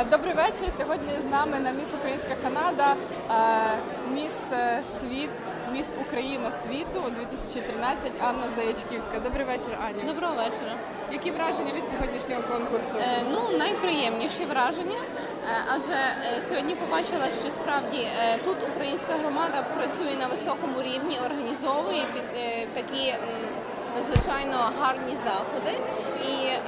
Е, Добрий вечір. Сьогодні з нами на Міс Українська Канада, е, Міс е, Світ, Міс Україна світу 2013 Анна Заячківська. Добрий вечір, Аня. Доброго вечора. Які враження від сьогоднішнього конкурсу? Е, ну, найприємніші враження, е, адже е, сьогодні побачила, що справді е, тут українська громада працює на високому рівні, організовує під е, такі м, надзвичайно гарні заходи. І е,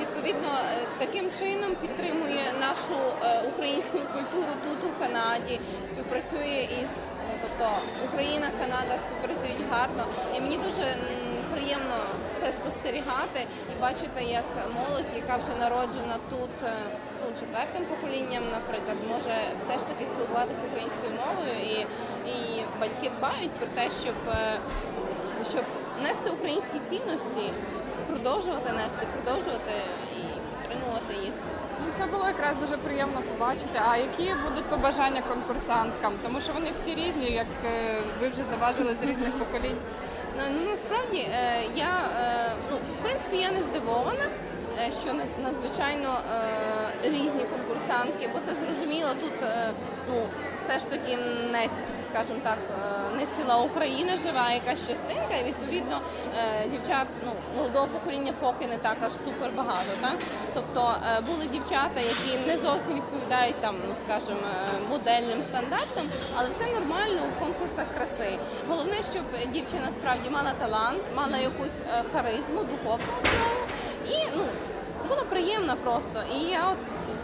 відповідно е, таким чином підтримує нашу е, українську культуру тут у Канаді, співпрацює із ну, тобто Україна, Канада співпрацюють гарно, і мені дуже приємно це спостерігати і бачити, як молодь, яка вже народжена тут ну, четвертим поколінням, наприклад, може все ж таки спілкуватися українською мовою, і, і батьки дбають про те, щоб, щоб нести українські цінності, продовжувати нести, продовжувати і підтримувати їх. Ну, це було якраз дуже приємно побачити. А які будуть побажання конкурсанткам? Тому що вони всі різні, як е, ви вже заважили з різних поколінь. Ну, ну насправді е, я е, ну в принципі я не здивована. Е, Що на- надзвичайно е, різні конкурсантки, бо це зрозуміло, тут е, ну все ж таки не скажімо так, не ціла Україна жива, якась частинка, і відповідно дівчат ну молодого покоління поки не так аж супер багато. Так тобто були дівчата, які не зовсім відповідають там, ну скажімо, модельним стандартам, але це нормально в конкурсах краси. Головне, щоб дівчина справді мала талант, мала якусь харизму, духовну основу і ну. Було приємно просто. І я от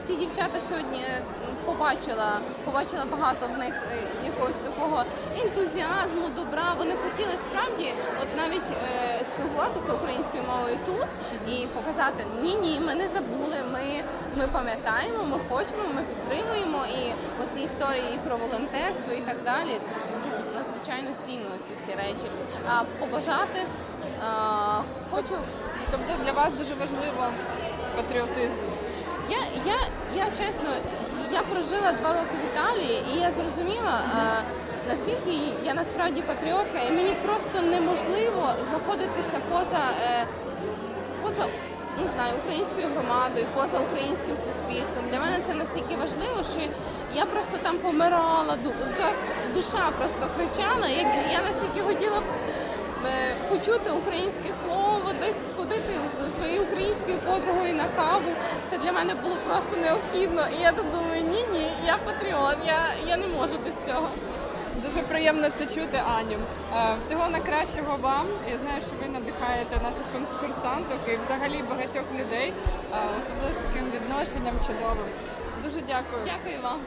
ці дівчата сьогодні е, побачила, побачила багато в них е, якогось такого ентузіазму, добра. Вони хотіли справді, от навіть е, спілкуватися українською мовою тут і показати ні, ні, ми не забули. Ми, ми пам'ятаємо, ми хочемо, ми підтримуємо. І оці історії про волонтерство і так далі. Надзвичайно цінно ці всі речі. А побажати а, хочу. Тобто для вас дуже важливо патріотизм. Я, я, я чесно, я прожила два роки в Італії, і я зрозуміла, е, наскільки я насправді патріотка, і мені просто неможливо знаходитися поза, е, поза не знаю, українською громадою, поза українським суспільством. Для мене це настільки важливо, що я просто там помирала, душа просто кричала. Як я настільки хотіла почути українське слово, десь сходити з своєю українською подругою на каву. Це для мене було просто необхідно. І я тут думаю, ні, ні, я патріот, я, я не можу без цього. Дуже приємно це чути, Аню. Е, Всього найкращого вам. Я знаю, що ви надихаєте наших конкурсанток і взагалі багатьох людей, е, особливо з таким відношенням чудовим. Дуже дякую. Дякую вам.